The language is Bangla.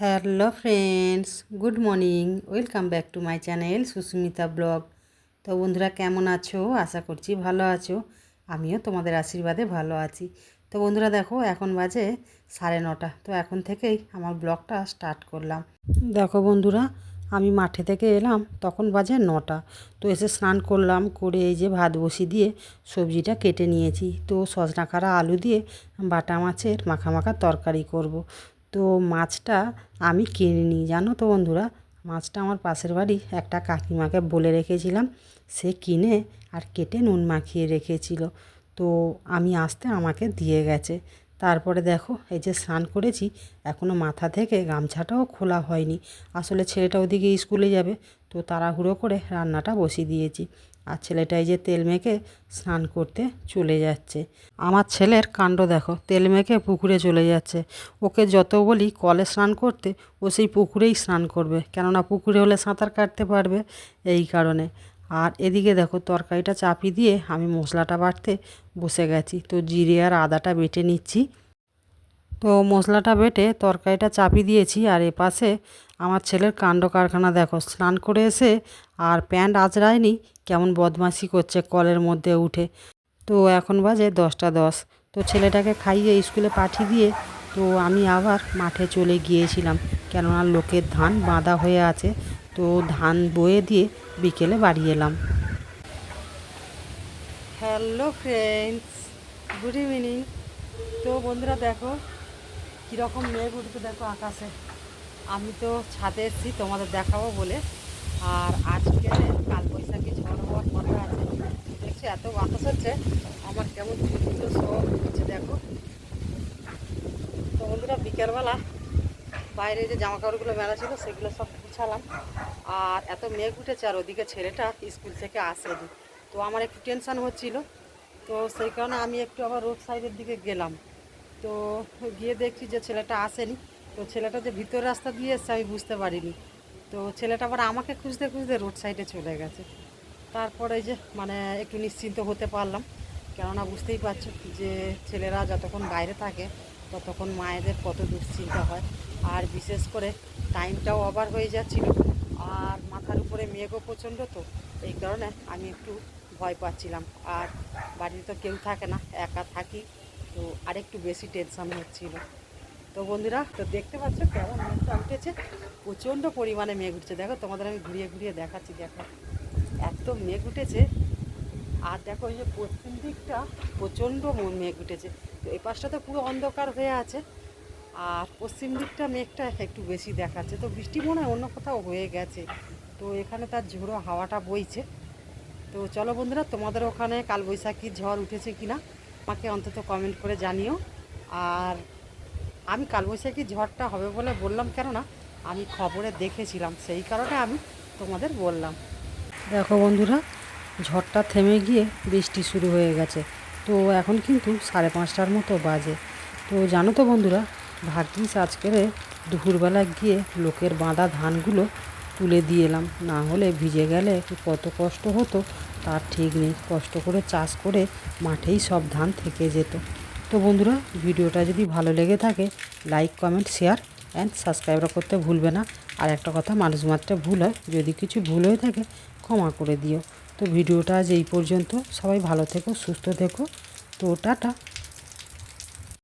Hello friends, good morning, welcome back to my channel Susmita blog. তো বন্ধুরা, কেমন আছো? আশা করছি ভালো আছো। আমিও তোমাদের আশীর্বাদে ভালো আছি। তো বন্ধুরা, দেখো, এখন বাজে সাড়ে নটা। তো এখন থেকেই আমার ব্লগটা স্টার্ট করলাম। দেখো বন্ধুরা, আমি মাঠে থেকে এলাম, তখন বাজে নটা। তো এসে স্নান করলাম, করে এই যে ভাত বসি দিয়ে সবজিটা কেটে নিয়েছি। তো সজনা খাড়া আলু দিয়ে বাটা মাছের মাখা তরকারি করব। তো মাছটা আমি কিনিনি জানো তো বন্ধুরা? মাছটা আমার পাশের বাড়ি, একটা কাকিমাকে বলে রেখেছিলাম, সে কিনে আর কেটে নুন মাখিয়ে রেখেছিল। তো আমি আসতে আমাকে দিয়ে গেছে। তারপরে দেখো, এই যে স্নান করেছি এখনও মাথা থেকে গামছাটাও খোলা হয়নি। আসলে ছেলেটা ওদিকে স্কুলে যাবে, তো তাড়াহুড়ো করে রান্নাটা বসিয়ে দিয়েছি। আর ছেলেটা এই যে তেল মেখে স্নান করতে চলে যাচ্ছে। আমার ছেলের কাণ্ড দেখো, তেল মেখে পুকুরে চলে যাচ্ছে। ওকে যত বলি কলে স্নান করতে, ও সেই পুকুরেই স্নান করবে। কেননা পুকুরে হলে সাঁতার কাটতে পারবে এই কারণে। আর এদিকে দেখো তরকারিটা চাপি দিয়ে আমি মশলাটা বাটতে বসে গেছি। তো জিরে আর আদাটা বেটে নিচ্ছি। তো মশলাটা বেটে তরকারিটা চাপি দিয়েছি আর এপাশে আমার ছেলের কাণ্ড কারখানা দেখো। স্নান করে এসে আর প্যান্ট আঁচড়ায়নি, কেমন বদমাশি করছে কলের মধ্যে উঠে। তো এখন বাজে দশটা দশ। তো ছেলেটাকে খাইয়ে স্কুলে পাঠিয়ে দিয়ে তো আমি আবার মাঠে চলে গিয়েছিলাম। কেননা লোকের ধান বাঁধা হয়ে আছে, তো ধান বয়ে দিয়ে বিকেলে বাড়ি এলাম। Hello friends, good evening. তো বন্ধুরা দেখো কীরকম মেঘ উঠতে দেখো আকাশে। আমি তো ছাদে এসেছি, তোমাদের দেখাবো বলে। আর আজকে কাল বৈশাখী ঝড় হওয়ার কথা আছে। দেখছি এত বাতাস হচ্ছে, আমার কেমন চুলগুলো সব হচ্ছে, দেখো। তো বন্ধুরা, বিকেলবেলা বাইরে যে জামা কাপড়গুলো মেলা ছিল, সেগুলো সব গুছালাম। আর এত মেঘ উঠেছে, আর ওদিকে ছেলেটা স্কুল থেকে আসেনি তো আমার একটু টেনশান হচ্ছিল। তো সেই কারণে আমি একটু আবার রোড সাইডের দিকে গেলাম। তো গিয়ে দেখছি যে ছেলেটা আসেনি। তো ছেলেটা যে ভিতর রাস্তা দিয়ে এসছে, আমি বুঝতে পারিনি। তো ছেলেটা আবার আমাকে খুঁজতে খুঁজতে রোড সাইডে চলে গেছে। তারপরে যে মানে একটু নিশ্চিন্ত হতে পারলাম। কেননা বুঝতেই পারছ যে ছেলেরা যতক্ষণ বাইরে থাকে, ততক্ষণ মায়েদের কত দুশ্চিন্তা হয়। আর বিশেষ করে টাইমটাও ওভার হয়ে যাচ্ছিল। আর মাথার উপরে মেঘও প্রচণ্ড তো, এই কারণে আমি একটু ভয় পাচ্ছিলাম। আর বাড়িতে তো কেউ থাকে না, একা থাকি। তো আরেকটু বেশি টেনশন হচ্ছিল। তো বন্ধুরা, তো দেখতে পাচ্ছ কেমন মেঘটা উঠেছে? প্রচণ্ড পরিমাণে মেঘ উঠছে। দেখো, তোমাদের আমি ঘুরিয়ে ঘুরিয়ে দেখাচ্ছি, দেখো। এত মেঘ উঠেছে। আর দেখো, এই যে পশ্চিম দিকটা প্রচণ্ড মেঘ উঠেছে। তো এই পাশটা তো পুরো অন্ধকার হয়ে আছে। আর পশ্চিম দিকটা মেঘটা একটু বেশি দেখাচ্ছে। তো বৃষ্টি মনে হয় অন্য কোথাও হয়ে গেছে। তো এখানে তার ঝোড়ো হাওয়াটা বইছে। তো চলো বন্ধুরা, তোমাদের ওখানে কালবৈশাখী ঝড় উঠেছে কিনা? আমাকে অন্তত কমেন্ট করে জানিও। আর আমি কালবৈশাখী ঝড়টা হবে বলে বললাম, কেননা আমি খবরে দেখেছিলাম, সেই কারণে আমি তোমাদের বললাম। দেখো বন্ধুরা, ঝড়টা থেমে গিয়ে বৃষ্টি শুরু হয়ে গেছে। তো এখন কিন্তু সাড়ে পাঁচটার মতো বাজে। তো জানো তো বন্ধুরা, ভাগ্যিস আজকের দুপুরবেলা গিয়ে লোকের বাঁধা ধানগুলো তুলে দিয়ে এলাম। না হলে ভিজে গেলে কত কষ্ট হতো। তার ঠিক নেই। কষ্ট করে চাষ করে মাঠেই সব ধান থেকে যেত। তো বন্ধুরা, ভিডিওটা যদি ভালো লেগে থাকে লাইক কমেন্ট শেয়ার অ্যান্ড সাবস্ক্রাইবরা করতে ভুলবে না। আর একটা কথা, মানুষ মাত্রা ভুল হয়। যদি কিছু ভুল হয়ে থাকে, ক্ষমা করে দিও। তো ভিডিওটা আজ এই পর্যন্ত। সবাই ভালো থেকো, সুস্থ থেকো। তো টাটা।